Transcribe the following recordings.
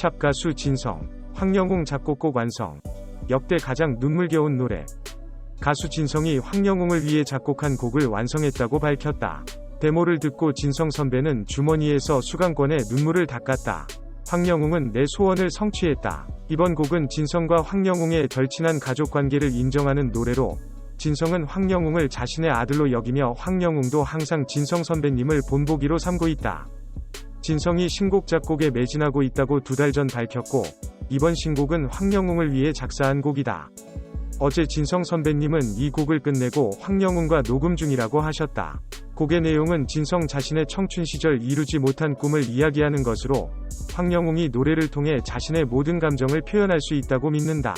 샵 가수 진성, 황영웅 작곡곡 완성. 역대 가장 눈물겨운 노래. 가수 진성이 황영웅을 위해 작곡한 곡을 완성했다고 밝혔다. 데모를 듣고 진성 선배는 주머니에서 수강권에 눈물을 닦았다. 황영웅은 내 소원을 성취했다. 이번 곡은 진성과 황영웅의 절친한 가족 관계를 인정하는 노래로 진성은 황영웅을 자신의 아들로 여기며 황영웅도 항상 진성 선배님을 본보기로 삼고 있다. 진성이 신곡 작곡에 매진하고 있다고 두 달 전 밝혔고 이번 신곡은 황영웅을 위해 작사한 곡이다. 어제 진성 선배님은 이 곡을 끝내고 황영웅과 녹음 중이라고 하셨다. 곡의 내용은 진성 자신의 청춘 시절 이루지 못한 꿈을 이야기하는 것으로 황영웅이 노래를 통해 자신의 모든 감정을 표현할 수 있다고 믿는다.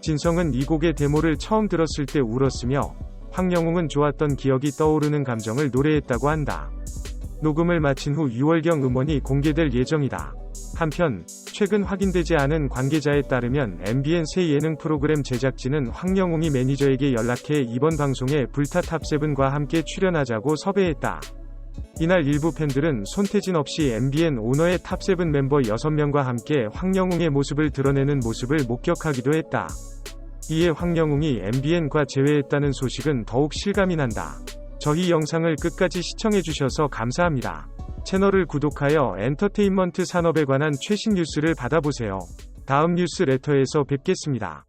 진성은 이 곡의 데모를 처음 들었을 때 울었으며 황영웅은 좋았던 기억이 떠오르는 감정을 노래했다고 한다. 녹음을 마친 후 6월경 음원이 공개될 예정이다. 한편 최근 확인되지 않은 관계자에 따르면 MBN 새 예능 프로그램 제작진은 황영웅이 매니저에게 연락해 이번 방송에 불타 탑세븐과 함께 출연하자고 섭외했다. 이날 일부 팬들은 손태진 없이 MBN 오너의 탑세븐 멤버 6명과 함께 황영웅의 모습을 드러내는 모습을 목격하기도 했다. 이에 황영웅이 MBN과 재회했다는 소식은 더욱 실감이 난다. 저희 영상을 끝까지 시청해주셔서 감사합니다. 채널을 구독하여 엔터테인먼트 산업에 관한 최신 뉴스를 받아보세요. 다음 뉴스 레터에서 뵙겠습니다.